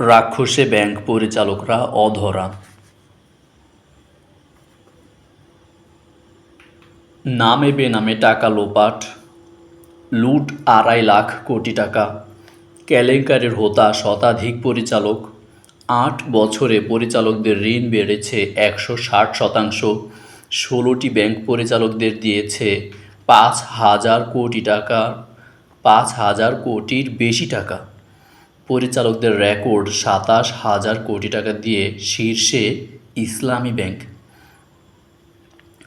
রাক্ষসে bank পরিচালকরা অধরা। নামে বেনামে টাকা লোপাট, লুট আড়াই লাখ কোটি টাকা। কেলেঙ্কারির হোতা শতাধিক পরিচালক, আট বছরে পরিচালকদের ঋণ বেড়েছে একশো ষাট শতাংশ। ষোলোটি ব্যাংক পরিচালকদের দিয়েছে পাঁচ হাজার কোটি টাকা, পাঁচ হাজার কোটির বেশি টাকা। পরিচালকদের রেকর্ড সাতাশ হাজার কোটি টাকা দিয়ে শীর্ষে ইসলামী ব্যাংক।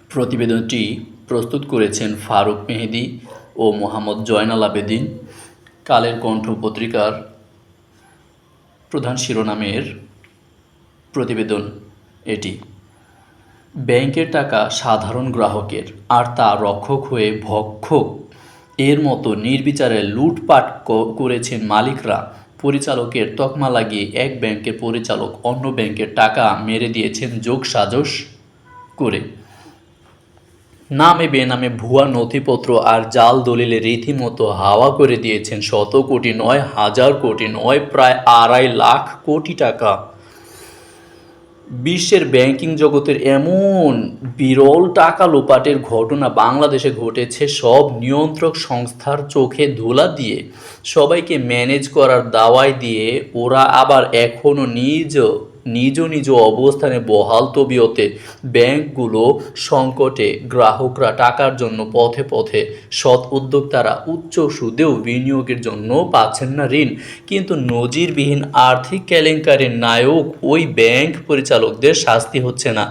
প্রতিবেদনটি প্রস্তুত করেছেন ফারুক মেহেদি ও মোহাম্মদ জয়নাল আবেদিন। কালের কণ্ঠ পত্রিকার প্রধান শিরোনামের প্রতিবেদন এটি। ব্যাংকের টাকা সাধারণ গ্রাহকের, আর তা রক্ষক হয়ে ভক্ষক। এর মতো নির্বিচারে লুটপাট করেছেন মালিকরা। পরিচালকের তকমা লাগিয়ে এক ব্যাংকের পরিচালক অন্য ব্যাংকের টাকা মেরে দিয়েছেন যোগ সাজস করে। নামে বেনামে ভুয়া নথিপত্র আর জাল দলিলে রীতিমতো হাওয়া করে দিয়েছেন শত কোটি নয় হাজার কোটি নয়, প্রায় আড়াই লাখ কোটি টাকা। বিশ্বের ব্যাংকিং জগতের এমন বিরল টাকা লোপাটের ঘটনা বাংলাদেশে ঘটেছে, সব নিয়ন্ত্রক সংস্থার চোখে ধুলা দিয়ে। সবাইকে ম্যানেজ করার দাওয়াই দিয়ে ওরা আবার এখনও নিজ নিজ নিজ অবস্থানে বহাল তবিয়তে ব্যাংকগুলো সংকটে গ্রাহকরা টাকার জন্য পথে পথে সৎ উদ্যোক্তারা উচ্চ সুদেও বিনিয়োগের জন্য পাচ্ছেন না ঋণ। কিন্তু নজিরবিহীন আর্থিক কেলেঙ্কারির নায়ক ওই ব্যাংক পরিচালকদের শাস্তি হচ্ছে না।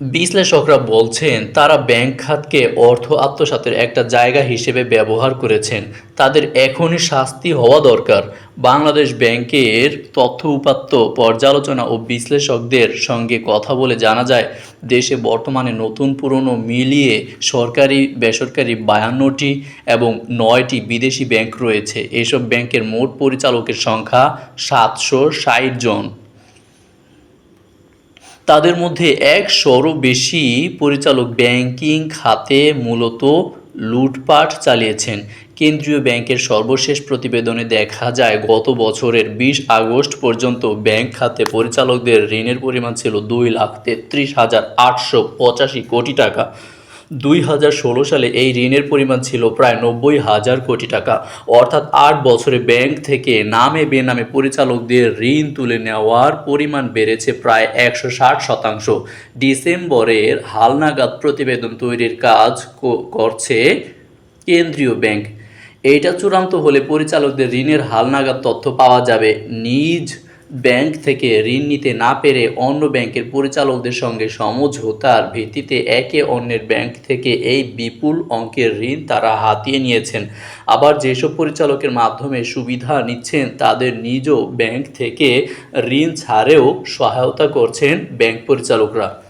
বিশ্লেষকরা বলছেন, তারা ব্যাংক খাতকে অর্থ আত্মসাতের একটা জায়গা হিসেবে ব্যবহার করেছেন। তাদের এখনই শাস্তি হওয়া দরকার। বাংলাদেশ ব্যাংকের তথ্য উপাত্ত পর্যালোচনা ও বিশ্লেষকদের সঙ্গে কথা বলে জানা যায়, দেশে বর্তমানে নতুন পুরনো মিলিয়ে সরকারি, বেসরকারি বায়ান্নটি এবং নয়টি বিদেশি ব্যাংক রয়েছে। এসব ব্যাংকের মোট পরিচালকের সংখ্যা সাতশো ষাট জন। তাদের মধ্যে একশোরও বেশি পরিচালক ব্যাংকিং খাতে মূলত লুটপাট চালিয়েছেন। কেন্দ্রীয় ব্যাংকের সর্বশেষ প্রতিবেদনে দেখা যায়, গত বছরের বিশ আগস্ট পর্যন্ত ব্যাংক খাতে পরিচালকদের ঋণের পরিমাণ ছিল দুই লাখ তেত্রিশ হাজার আটশো পঁচাশি কোটি টাকা। দুই হাজার ষোলো সালে এই ঋণের পরিমাণ ছিল প্রায় নব্বই হাজার কোটি টাকা। অর্থাৎ আট বছরে ব্যাংক থেকে নামে বেনামে পরিচালকদের ঋণ তুলে নেওয়ার পরিমাণ বেড়েছে প্রায় একশো ষাট শতাংশ। ডিসেম্বরের হালনাগাদ প্রতিবেদন তৈরির কাজ করছে কেন্দ্রীয় ব্যাংক। এইটা চূড়ান্ত হলে পরিচালকদের ঋণের হালনাগাদ তথ্য পাওয়া যাবে নিজ ব্যাংক থেকে ঋণ নিতে না পেরে অন্য ব্যাংকের পরিচালকদের সঙ্গে সমঝোতার ভিত্তিতে একে অন্যের ব্যাংক থেকে এই বিপুল অঙ্কের ঋণ তারা হাতিয়ে নিয়েছেন। আবার যেসব পরিচালকের মাধ্যমে সুবিধা নিচ্ছেন, তাদের নিজ ব্যাংক থেকে ঋণ ছাড়েও সহায়তা করছেন ব্যাংক পরিচালকরা।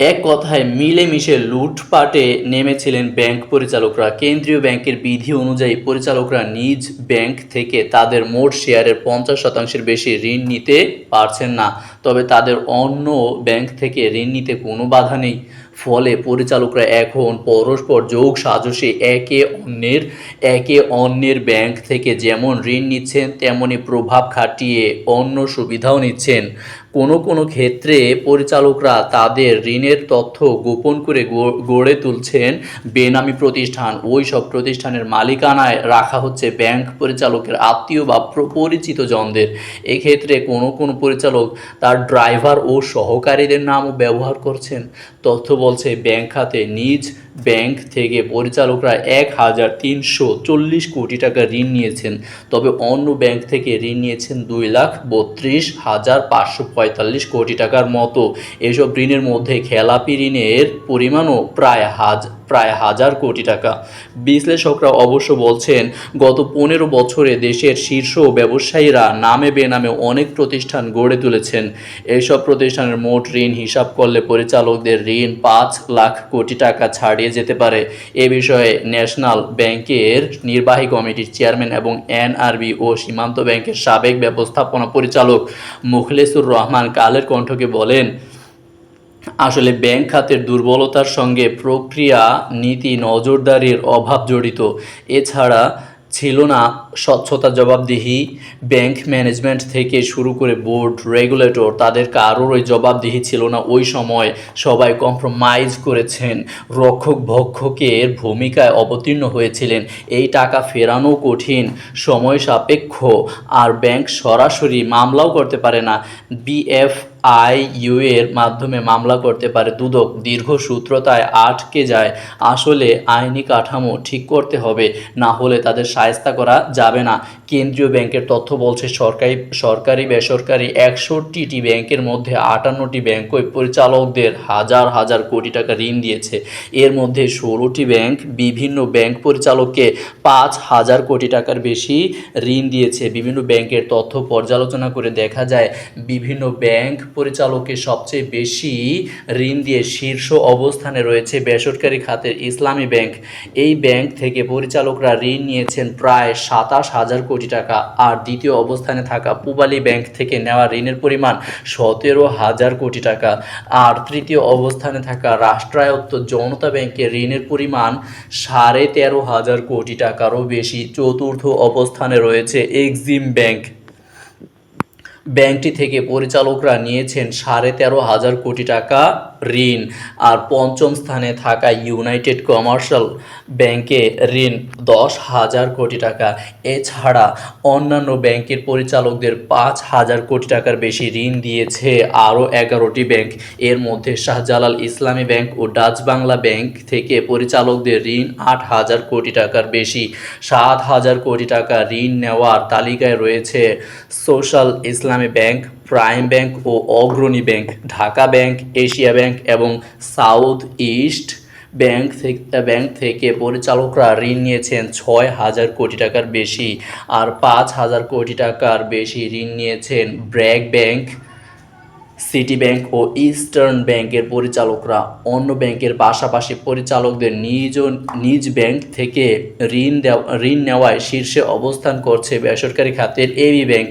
এক কথায় মিলেমিশে লুটপাটে নেমেছিলেন ব্যাংক পরিচালকরা। কেন্দ্রীয় ব্যাংকের বিধি অনুযায়ী পরিচালকরা নিজ ব্যাংক থেকে তাদের মোট শেয়ারের পঞ্চাশ শতাংশের বেশি ঋণ নিতে পারছেন না। তবে তাদের অন্য ব্যাংক থেকে ঋণ নিতে কোনো বাধা নেই। ফলে পরিচালকরা এখন পরস্পর যোগ সাজসে একে অন্যের একে অন্যের ব্যাংক থেকে যেমন ঋণ নিচ্ছেন, তেমনি প্রভাব খাটিয়ে অন্য সুবিধাও নিচ্ছেন। কোনো কোনো ক্ষেত্রে পরিচালকরা তাদের ঋণের তথ্য গোপন করে গড়ে তুলছেন বেনামি প্রতিষ্ঠান। ওই সব প্রতিষ্ঠানের মালিকানায় রাখা হচ্ছে ব্যাংক পরিচালকের আত্মীয় বা প্র- পরিচিত জনদের এক্ষেত্রে কোনো কোনো পরিচালক তার ড্রাইভার ও সহকারীদের নামও ব্যবহার করছেন। তথ্য বলছে, ব্যাংক খাতে নিজ ব্যাংক থেকে পরিচালকরা এক হাজার তিনশো চল্লিশ কোটি টাকা ঋণ নিয়েছেন। তবে অন্য ব্যাংক থেকে ঋণ নিয়েছেন দুই লাখ বত্রিশ হাজার পাঁচশো পঁয়তাল্লিশ কোটি টাকার মতো। এসব ঋণের মধ্যে খেলাপি ঋণের পরিমাণও প্রায় হাজ প্রায় হাজার কোটি টাকা। বিশ্লেষকরা অবশ্য বলছেন, গত পনেরো বছরে দেশের শীর্ষ ব্যবসায়ীরা নামে বেনামে অনেক প্রতিষ্ঠান গড়ে তুলেছেন। এইসব প্রতিষ্ঠানের মোট ঋণ হিসাব করলে পরিচালকদের ঋণ পাঁচ লাখ কোটি টাকা ছাড়িয়ে যেতে পারে। এ বিষয়ে ন্যাশনাল ব্যাংকের নির্বাহী কমিটির চেয়ারম্যান এবং এনআরবি ও সীমান্ত ব্যাংকের সাবেক ব্যবস্থাপনা পরিচালক মুখলেসুর রহমান কালের কণ্ঠকে বলেন আসলে ব্যাংক খাতের দুর্বলতার সঙ্গে প্রক্রিয়া নীতি নজরদারির অভাব জড়িত। এছাড়া ছিল না স্বচ্ছতা জবাবদিহি ব্যাংক ম্যানেজমেন্ট থেকে শুরু করে বোর্ড রেগুলেটর তাদের কারোর ওই জবাবদিহি ছিল না। ওই সময় সবাই কম্প্রোমাইজ করেছেন। রক্ষক ভক্ষকের ভূমিকায় অবতীর্ণ হয়েছিলেন। এই টাকা ফেরানো কঠিন, সময় সাপেক্ষ, আর ব্যাংক সরাসরি মামলাও করতে পারে না। বিএফ আইইউ এর মাধ্যমে মামলা করতে পারে দুদক। দীর্ঘ সূত্রতায় আটকে যায়। আসলে আইনি কাঠামো ঠিক করতে হবে, না হলে তাদের সায়স্তা করা যাবে না। কেন্দ্রীয় ব্যাংকের তথ্য বলছে, সরকারি সরকারি, বেসরকারি একষট্টিটি ব্যাংকের মধ্যে আটান্নটি ব্যাংকই পরিচালকদের হাজার হাজার কোটি টাকা ঋণ দিয়েছে। এর মধ্যে ষোলোটি ব্যাংক বিভিন্ন ব্যাংক পরিচালককে পাঁচ হাজার কোটি টাকার বেশি ঋণ দিয়েছে। বিভিন্ন ব্যাংকের তথ্য পর্যালোচনা করে দেখা যায়, বিভিন্ন ব্যাংক পরিচালকের সবচেয়ে বেশি ঋণ দিয়ে শীর্ষ অবস্থানে রয়েছে বেসরকারি খাতের ইসলামী ব্যাংক। এই ব্যাংক থেকে পরিচালকরা ঋণ নিয়েছেন প্রায় সাতাশ হাজার কোটি টাকা। আর দ্বিতীয় অবস্থানে থাকা পূবালী ব্যাংক থেকে নেওয়া ঋণের পরিমাণ সতেরো হাজার কোটি টাকা। আর তৃতীয় অবস্থানে থাকা রাষ্ট্রায়ত্ত জনতা ব্যাংকের ঋণের পরিমাণ সাড়ে তেরো হাজার কোটি টাকারও বেশি। চতুর্থ অবস্থানে রয়েছে এক্সিম ব্যাংক। ব্যাংকটি থেকে পরিচালকরা নিয়েছেন সাড়ে তেরো হাজার কোটি টাকা। ঋণ। আর পঞ্চম স্থানে থাকা ইউনাইটেড কমার্শিয়াল ব্যাংকে ঋণ দশ হাজার কোটি টাকা। এছাড়া অন্যান্য ব্যাংকের পরিচালকদের পাঁচ হাজার কোটি টাকার বেশি ঋণ দিয়েছে আরও এগারোটি ব্যাংক এর মধ্যে শাহজালাল ইসলামী ব্যাংক ও ডাচ বাংলা ব্যাংক থেকে পরিচালকদের ঋণ আট হাজার কোটি টাকার বেশি। সাত হাজার কোটি টাকা ঋণ নেওয়ার তালিকায় রয়েছে social Islami bank prime bank ও Agrani bank Dhaka bank Asia bank এবং সাউথ ইস্ট ব্যাংক থেকে ব্যাংক থেকে পরিচালকরা ঋণ নিয়েছেন ছয় হাজার কোটি টাকার বেশি আর পাঁচ হাজার কোটি টাকার বেশি ঋণ নিয়েছেন ব্র্যাক ব্যাংক সিটি ব্যাংক ও ইস্টার্ন ব্যাংকের পরিচালকরা। অন্য ব্যাংকের পাশাপাশি পরিচালকদের নিজ নিজ ব্যাংক থেকে ঋণ ঋণ নেওয়ায় শীর্ষে অবস্থান করছে বেসরকারি খাতের এবি ব্যাংক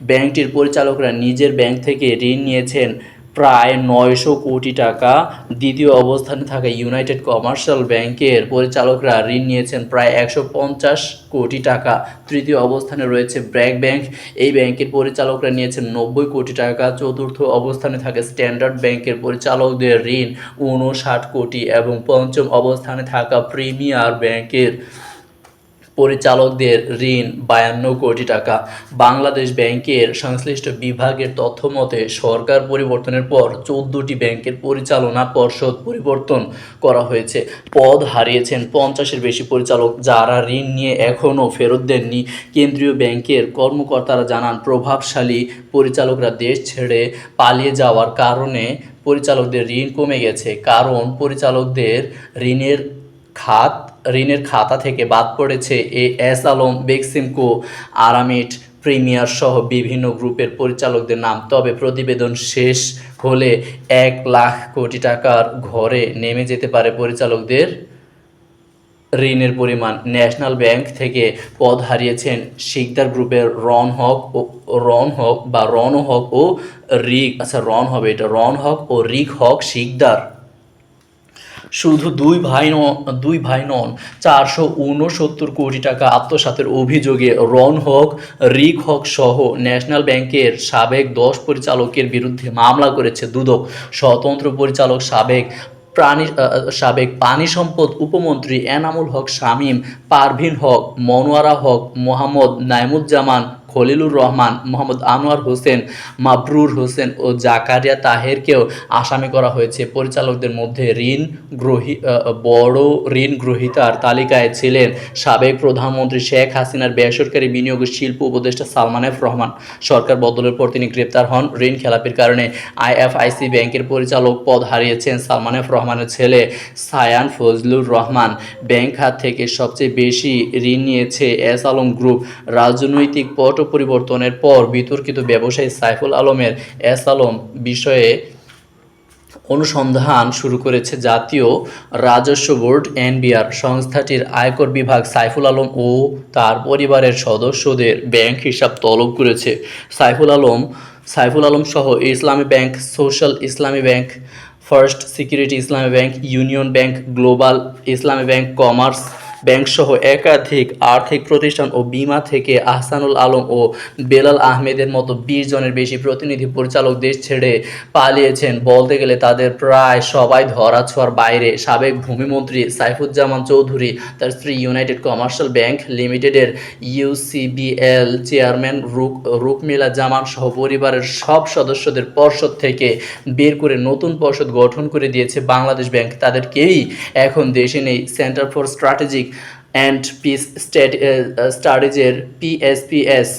ব্যাংকটির পরিচালকরা নিজের ব্যাংক থেকে ঋণ নিয়েছেন প্রায় নয়শো কোটি টাকা। দ্বিতীয় অবস্থানে থাকা ইউনাইটেড কমার্শিয়াল ব্যাংকের পরিচালকরা ঋণ নিয়েছেন প্রায় একশো পঞ্চাশ কোটি টাকা। তৃতীয় অবস্থানে রয়েছে ব্র্যাক ব্যাংক। এই ব্যাংকের পরিচালকরা নিয়েছেন নব্বই কোটি টাকা। চতুর্থ অবস্থানে থাকে স্ট্যান্ডার্ড ব্যাংকের পরিচালকদের ঋণ উনষাট কোটি এবং পঞ্চম অবস্থানে থাকা প্রিমিয়ার ব্যাংকের পরিচালকদের ঋণ বায়ান্ন কোটি টাকা। বাংলাদেশ ব্যাংকের সংশ্লিষ্ট বিভাগের তথ্য মতে সরকার পরিবর্তনের পর চোদ্দোটি ব্যাংকের পরিচালনা পর্ষদ পরিবর্তন করা হয়েছে। পদ হারিয়েছেন পঞ্চাশের বেশি পরিচালক যারা ঋণ নিয়ে এখনও ফেরত দেননি। কেন্দ্রীয় ব্যাংকের কর্মকর্তারা জানান, প্রভাবশালী পরিচালকরা দেশ ছেড়ে পালিয়ে যাওয়ার কারণে পরিচালকদের ঋণ কমে গেছে। কারণ পরিচালকদের ঋণের খাত ঋণের খাতা থেকে বাদ পড়েছে A S Alam Beximco Aramit, premier সহ বিভিন্ন গ্রুপের পরিচালকদের নাম। তবে প্রতিবেদন শেষ হলে এক লাখ কোটি টাকার ঘরে নেমে যেতে পারে পরিচালকদের। ঋণের পরিমাণ ন্যাশনাল ব্যাংক থেকে পদ হারিয়েছেন শিকদার গ্রুপের রন হক ও রন হক বা রন হক ও রিক আচ্ছা রন হবে এটা, রন হক ও রিক হক শিকদার। শুধু দুই ভাই দুই ভাই নন, চারশো উনসত্তর কোটি টাকা আত্মসাতের অভিযোগে রন হক, রিক হক সহ ন্যাশনাল ব্যাংকের সাবেক দশ পরিচালকের বিরুদ্ধে মামলা করেছে দুদক। স্বতন্ত্র পরিচালক সাবেক প্রাণী সাবেক পানি সম্পদ উপমন্ত্রী এনামুল হক শামীম, পারভিন হক, মনোয়ারা হক, মোহাম্মদ নাইমুজ্জামান খলিলুর রহমান, মোহাম্মদ আনোয়ার হোসেন, মাবরুর হোসেন ও জাকারিয়া তাহেরকেও আসামি করা হয়েছে। পরিচালকদের মধ্যে ঋণ গ্রহী বড় ঋণ গ্রহীতার তালিকায় ছিলেন সাবেক প্রধানমন্ত্রী শেখ হাসিনার বেসরকারি বিনিয়োগ শিল্প উপদেষ্টা সালমান এফ রহমান। সরকার বদলের পর তিনি গ্রেপ্তার হন। ঋণ খেলাপির কারণে আইএফআইসি ব্যাংকের পরিচালক পদ হারিয়েছেন সালমান এফ রহমানের ছেলে সায়ান ফজলুর রহমান। ব্যাংক খাত থেকে সবচেয়ে বেশি ঋণ নিয়েছে এস আলম গ্রুপ। রাজনৈতিক পট পরিবর্তনের পর বিতর্কিত ব্যবসায়ী সাইফুল আলমের এস আলম বিষয়ে অনুসন্ধান শুরু করেছে জাতীয় রাজস্ব বোর্ড এনবিআর। সংস্থাটির আয়কর বিভাগ সাইফুল আলম ও তার পরিবারের সদস্যদের ব্যাংক হিসাব তলব করেছে। সাইফুল আলম সাইফুল আলম সহ Islami bank, social Islami bank, first security Islami bank, union bank, global Islami bank, commerce bank সহ একাধিক আর্থিক প্রতিষ্ঠান ও বিমা থেকে আহসানুল আলম ও বেলাল আহমেদের মতো বিশ জনের বেশি প্রতিনিধি পরিচালক দেশ ছেড়ে পালিয়েছেন। বলতে গেলে তাদের প্রায় সবাই ধরাছোঁয়ার বাইরে। সাবেক ভূমিমন্ত্রী সাইফুজ্জামান চৌধুরী, তার স্ত্রী ইউনাইটেড কমার্শিয়াল ব্যাংক লিমিটেডের ইউসিবিএল চেয়ারম্যান রুক, রুকমিলা জামান সহ পরিবারের সব সদস্যদের পর্ষদ থেকে বের করে নতুন পর্ষদ গঠন করে দিয়েছে বাংলাদেশ ব্যাংক। তাদেরকেই এখন দেশে নেই। Centre for strategic and peace স্টাডিজের PSPS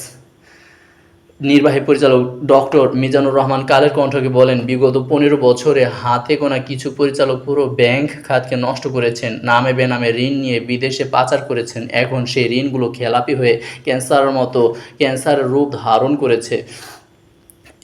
নির্বাহী পরিচালক ডক্টর মিজানুর রহমান কালের কণ্ঠকে বলেন, বিগত পনেরো বছরে হাতে গোনা কিছু পরিচালক পুরো ব্যাংক খাতকে নষ্ট করেছেন, নামে বেনামে ঋণ নিয়ে বিদেশে পাচার করেছেন, এখন সেই ঋণগুলো খেলাপি হয়ে ক্যান্সারের মতো ক্যান্সারের রূপ ধারণ করেছে।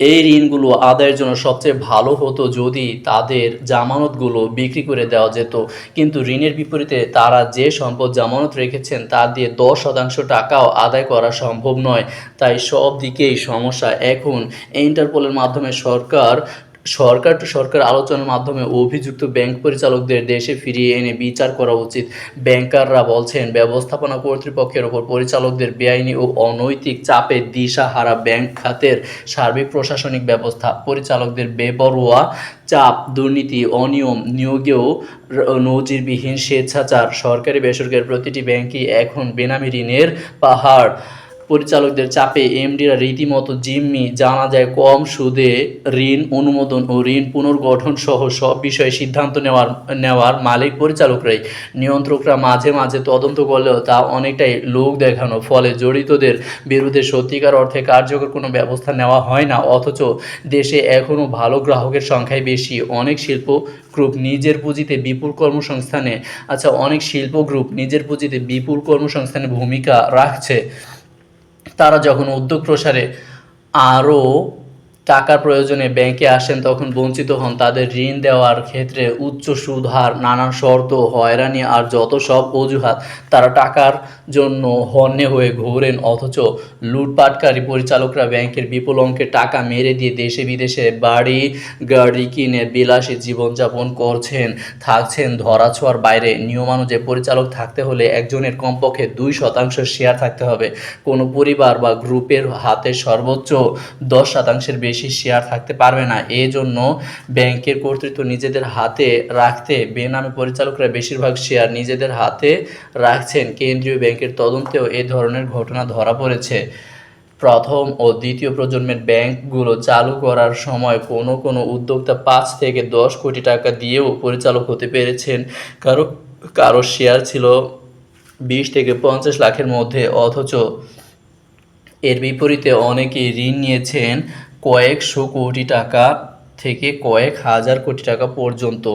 এই ঋণগুলো আদায়ের জন্য সবচেয়ে ভালো হতো যদি তাদের জামানতগুলো বিক্রি করে দেওয়া যেত। কিন্তু ঋণের বিপরীতে তারা যে সম্পদ জামানত রেখেছেন তা দিয়ে দশ শতাংশ টাকাও আদায় করা সম্ভব নয়। তাই সব দিকেই সমস্যা। এখন ইন্টারপোলের মাধ্যমে সরকার সরকার টু সরকার আলোচনার মাধ্যমে অভিযুক্ত ব্যাংক পরিচালকদের দেশে ফিরিয়ে এনে বিচার করা উচিত। ব্যাংকাররা বলছেন, ব্যবস্থাপনা কর্তৃপক্ষের ওপর পরিচালকদের বেআইনি ও অনৈতিক চাপে দিশাহারা ব্যাংক খাতের সার্বিক প্রশাসনিক ব্যবস্থা, পরিচালকদের বেপরোয়া চাপ, দুর্নীতি, অনিয়ম নিয়োগেও নজিরবিহীন স্বেচ্ছাচার। সরকারি বেসরকারি প্রতিটি ব্যাংকই এখন বেনামি ঋণের পাহাড়। পরিচালকদের চাপে এমডিরা রীতিমতো জিম্মি। জানা যায়, কম সুদে ঋণ অনুমোদন ও ঋণ পুনর্গঠন সহ সব বিষয়ে সিদ্ধান্ত নেওয়ার নেওয়ার মালিক পরিচালকরাই। নিয়ন্ত্রকরা মাঝে মাঝে তদন্ত করলেও তা অনেকটাই লোক দেখানো। ফলে জড়িতদের বিরুদ্ধে সত্যিকার অর্থে কার্যকর কোনো ব্যবস্থা নেওয়া হয় না। অথচ দেশে এখনও ভালো গ্রাহকের সংখ্যাই বেশি। অনেক শিল্প গ্রুপ নিজের পুঁজিতে বিপুল কর্মসংস্থানে আচ্ছা অনেক শিল্প গ্রুপ নিজের পুঁজিতে বিপুল কর্মসংস্থানে ভূমিকা রাখছে। তারা যখন উদ্যোগ প্রসারে আরও টাকার প্রয়োজনে ব্যাংকে আসেন, তখন বঞ্চিত হন। তাদের ঋণ দেওয়ার ক্ষেত্রে উচ্চ সুদ হার, নানান শর্ত, হয়রানি আর যত সব অজুহাত, তারা টাকার জন্য হন্যে হয়ে ঘোরেন, অথচ লুটপাটকারী পরিচালকরা ব্যাংকের বিপুল অঙ্কের টাকা মেরে দিয়ে দেশে বিদেশে বাড়ি গাড়ি কিনে বিলাসী জীবনযাপন করছেন, থাকছেন ধরাছোঁয়ার বাইরে। নিয়মানুযায়ী পরিচালক থাকতে হলে একজনের কমপক্ষে দুই শতাংশ শেয়ার থাকতে হবে। কোনো পরিবার বা গ্রুপের হাতে সর্বোচ্চ দশ শতাংশের বেশি শেয়ার থাকতে পারবে না। এই জন্য ব্যাংকের কর্তৃত্ব নিজেদের হাতে রাখতে বেনামে পরিচালকরা বেশিরভাগ শেয়ার নিজেদের হাতে রাখছেন। কেন্দ্রীয় ব্যাংকের তদন্তেও এ ধরনের ঘটনা ধরা পড়েছে। প্রথম ও দ্বিতীয় প্রজন্মের ব্যাংকগুলো চালু করার সময় কোনো কোনো উদ্যোক্তা পাঁচ থেকে দশ কোটি টাকা দিয়েও পরিচালক হতে পেরেছেন। কারও কারও শেয়ার ছিল বিশ থেকে পঞ্চাশ লাখের মধ্যে, অথচ এর বিপরীতে অনেকেই ঋণ নিয়েছেন কয়েকশো কোটি টাকা থেকে কয়েক হাজার কোটি টাকা পর্যন্ত।